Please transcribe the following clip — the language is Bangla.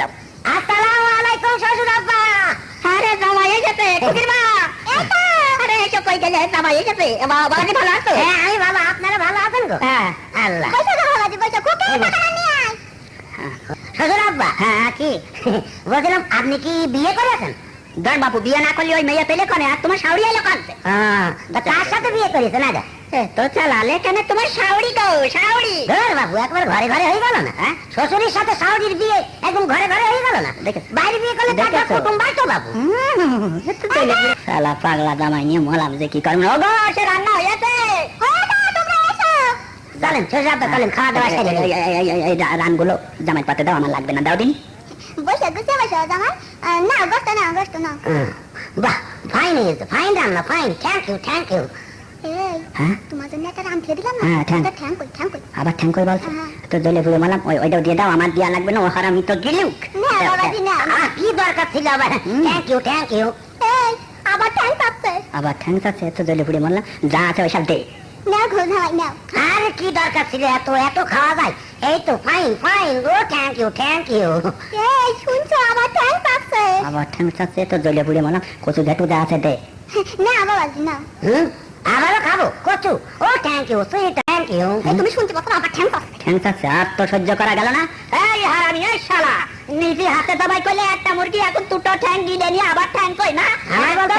যাও আসসালামু আলাইকুম শ্বশুর আব্বা। আরে জামাই এসেছে খুকির মা। আরে এসো কই গেলে? জামাই এসেছে। বাবা বাড়ি ভালো আছো? হ্যাঁ আমি ভালো। আপনারা ভালো আছেন গো? হ্যাঁ। আল্লাহ। বসো না বাবাজি বসো। খুকি এই টাকা নিয়ে আয়। শ্বশুর আব্বা। হ্যাঁ কি? বলছিলাম আপনি কি বিয়ে করেছেন? ধর বাবু বিয়ে না করলে ওই মেয়ে পেলে কনে? আর তোমার শাওড়ি এলো কাঁদছে হ্যাঁ। তা কার সাথে বিয়ে করেছেন আগে এ, তো চালালে কেন তোমার শাওড়ি গো শাওড়ি ধর বাবু একবার ঘরে ঘরে হয়ে গেল না হ্যাঁ? শ্বশুরের সাথে শাওরির বিয়ে একদম ঘরে ঘরে হয়ে গেল না? দেখেছ? বাইরে বিয়ে করলে দেখেছ? কুটুম বাড়তো বাবু। শালা পাগলা জামাই নিয়ে মলাম যে কি করব ও গো সে রান্না হয়েছে চলেন শ্বশুর আব্বা চলেন খাওয়া দাওয়া সেরে এই রানগুলো জামাই পাতে দাও আমার লাগবে না। দাও দিন। বসে গুছে বসে জামাই। না গোস্ত না গোস্ত না। বাহ ফাইন হয়েছে ফাইন রান্না fine thank you thank you হ্যাঁ? তোমার জন্য একটা রাম ফেলে দিলাম না? হ্যাঁ, ঠ্যাং কই ঠ্যাং কই আবার ঠ্যাং করে বলছো হ্যাঁ। তো জলে পুরো মালাম ওই ওইটাও দিয়ে দাও আমার দিয়া লাগবে না ও হারামি তো গিলুক না বাবাজি না কি দরকার ছিল আবার? থ্যাংক ইউ থ্যাংক ইউ আবার ঠ্যাং পাচ্ছে আবার ঠ্যাং আছে তো জলে পুড়ে মারলাম। যা আছে ওই দে। নাও ঘুর জামাই নাও। আর কি দরকার ছিল? এত এত খাওয়া যায়। এই তো ফাইন ফাইন ও থ্যাংক ইউ থ্যাংক ইউ এই শুনছো আবার ঠ্যাং পাচ্ছে আবার ঠ্যাং আছে তো জলে পুড়ে মারলাম। কচু ঘেটু যা আছে দে। না বাবাজি না। হুম? আবারও খাব কচু। ও thank you sweet thank you তুমি শুনতে পাচ্ছ আবার ঠ্যাং পাচ্ছে ঠ্যাং আছে আর তো সহ্য করা গেল না। এই হারামি এই শালা! নিজে হাতে দাবাই করলে একটা মুরগি এখন দুটো ঠ্যাং গিলে নিয়ে আবার ঠ্যাং কই না? আমার